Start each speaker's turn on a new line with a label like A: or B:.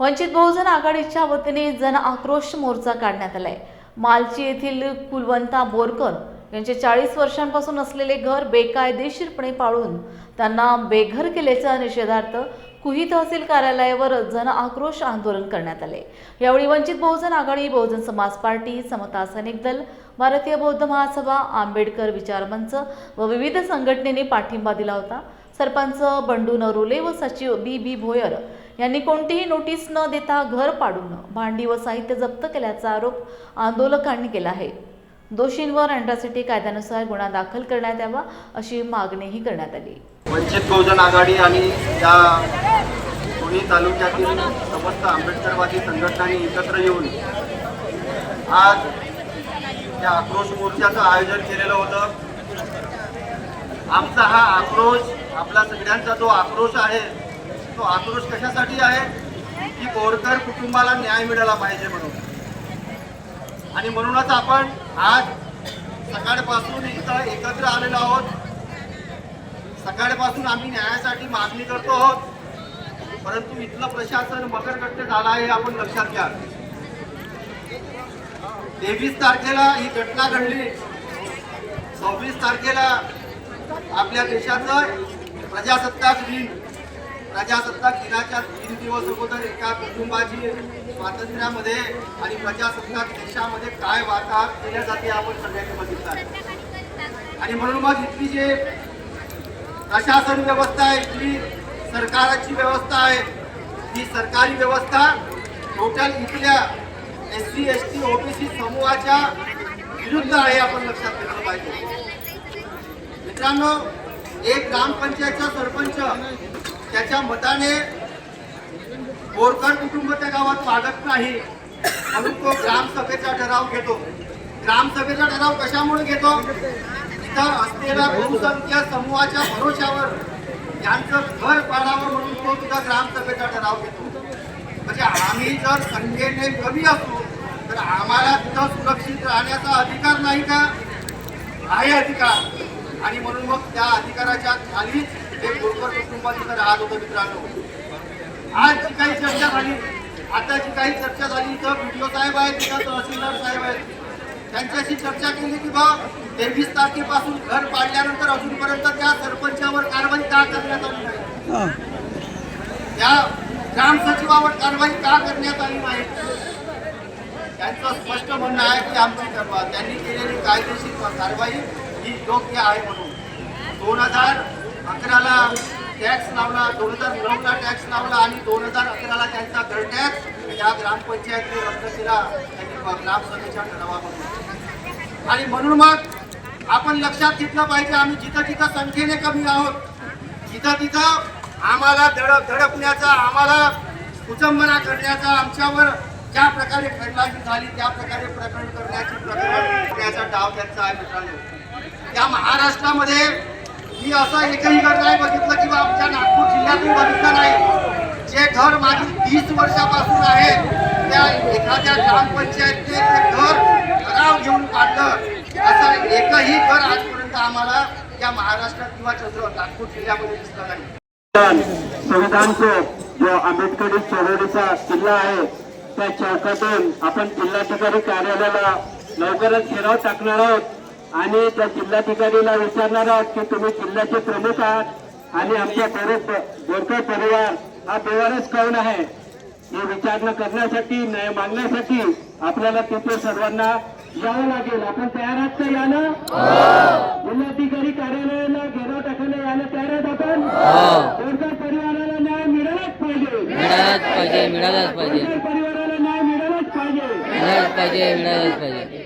A: वंचित बहुजन आघाडीच्या वतीने जन आक्रोश मोर्चा काढण्यात आलाय. मालची येथील कुलवंता बोरकर यांचे चाळीस वर्षांपासून असलेले घर बेकायदेशीरपणे पाळून त्यांना बेघर केल्याच्या निषेधार्थ कुही तहसील कार्यालयावर जन आक्रोश आंदोलन करण्यात आले. यावेळी वंचित बहुजन आघाडी बहुजन समाज पार्टी समता सैनिक दल भारतीय बौद्ध महासभा आंबेडकर विचार मंच व विविध संघटनेने पाठिंबा दिला होता. सरपंच बंडू नरोले व सचिव बी बी भोयर यांनी कोणतीही नोटीस न देता घर पाडून भांडी व साहित्य जप्त केल्याचा आरोप आंदोलकांनी केला आहे. दोषींवर अँट्रॉसिटी कायद्यानुसार गुन्हा दाखल करण्यात यावा अशी मागणीही करण्यात आली.
B: वंचित बहुजन आघाडी आणि या पुणे तालुक्यातील समस्त आंबेडकरवादी संघटनांनी एकत्र येऊन आज या आक्रोश मोर्चाचं आयोजन केलेलं होतं. आमचा हा आक्रोश आपला सगळ्यांचा जो आक्रोश आहे तो आक्रोश कशासाठी आहे? की बोरकर कुटुंबाला न्याय मिळाला पाहिजे म्हणून. आणि म्हणूनच आपण आज सकाळपासून इथं एकत्र आलेलो आहोत. सकाळपासून आम्ही न्यायासाठी मागणी करतो आहोत. परंतु इथलं प्रशासन मकरकट्ट झालं आहे आपण लक्षात घ्या. तेवीस तारखेला ही घटना घडली. सव्वीस तारखेला आपल्या देशाचं प्रजासत्ताक दिन. प्रजासत्ताक दिनाच्या तीन दिवस अगोदर एका कुटुंबाची स्वातंत्र्यामध्ये आणि प्रजासत्ताक देशामध्ये काय वाताहत केल्या जाते आपण सगळ्यांनी बघितलं आहे. आणि म्हणून मग इथली जे प्रशासन व्यवस्था आहे जी सरकारची व्यवस्था आहे ही सरकारी व्यवस्था टोटल इथल्या S C S T OBC समूहाच्या विरुद्ध आहे आपण लक्षात घेतलं पाहिजे. मित्रांनो एक ग्रामपंचायतचा सरपंच त्याच्या मताने बोरकर कुटुंब त्या गावात वागत नाही. म्हणून तो ग्रामसभेचा ठराव घेतो. ग्रामसभेचा ठराव कशामुळे घेतो? इथं असलेल्या बहुसंख्य समूहाच्या भरोश्यावर यांचं घर पाडावं म्हणून तो सुद्धा ग्रामसभेचा ठराव घेतो. म्हणजे आम्ही जर संख्येने कमी असू तर आम्हाला तिथं सुरक्षित राहण्याचा अधिकार नाही का? आहे अधिकार. आणि म्हणून मग त्या अधिकाराच्या खालीच हे होतं मित्रांनो आज जी काही चर्चा झाली आता जी काही चर्चा झाली इथं व्हिडिओ साहेब आहेत तिथं तहसीलदार साहेब आहेत. त्यांच्याशी चर्चा केली की बा तेवीस तारखेपासून घर पाडल्यानंतर अजूनपर्यंत त्या सरपंचावर कारवाई का करण्यात आली नाही? त्या ग्राम सचिवावर कारवाई का करण्यात आली नाही? त्यांचं स्पष्ट म्हणणं आहे की आमची त्यांनी केलेली कायदेशीर कारवाई ही योग्य आहे म्हणून. दोन हजार अकराला टॅक्स लावला दोन हजार नऊला टॅक्स लावला आणि दोन हजार अकराला त्यांचा घर टॅक्स या ग्रामपंचायतने रद्द केला. त्यांनी ग्रामसभेच्या ठरावामध्ये. आणि म्हणून मग आपण लक्षात घेतलं पाहिजे आम्ही जिथं जिथं संख्येने कमी आहोत जिथं तिथं आम्हाला धडक धडकण्याचा आम्हाला कुचंबना करण्याचा आमच्यावर ज्या प्रकारे फैलाजी झाली त्या प्रकारे प्रकरण करण्याची प्रकरण करण्याचा डाव त्यांचा आहे मित्रांनो. त्या महाराष्ट्रामध्ये की असं एकही घर नाही बघितलं किंवा आमच्या नागपूर जिल्ह्यातून बघितलं नाही. जे घर मागील तीस वर्षापासून आहे त्या एखाद्या ग्रामपंचायतने ते घर ठराव घेऊन काढलं. असं एकही घर आजपर्यंत आम्हाला या महाराष्ट्रात किंवा चंद्र नागपूर जिल्ह्यामध्ये दिसलं नाही.
C: संविधान जो आंबेडकरी चौरडीचा किल्ला आहे त्या चौकातून आपण जिल्हाधिकारी कार्यालयाला लवकरच घेराव टाकणार आहोत. आणि त्या जिल्हाधिकारीला विचारणार आहोत की तुम्ही जिल्ह्याचे प्रमुख आहात आणि आमच्या बोरकर परिवार हा बेवारस कोण आहे? हे विचारणा करण्यासाठी न्याय मागण्यासाठी आपल्याला तिथे सर्वांना यावं लागेल. आपण तयार आहात का यायला जिल्हाधिकारी कार्यालयाला घेराव टाकायला यायला तयार आहेत आपण? बोरकर परिवाराला न्याय मिळालाच पाहिजे?
D: मिळालाच पाहिजे मिळालाच पाहिजे.
C: परिवाराला न्याय मिळालाच पाहिजे?
D: मिळालाच पाहिजे मिळालाच पाहिजे.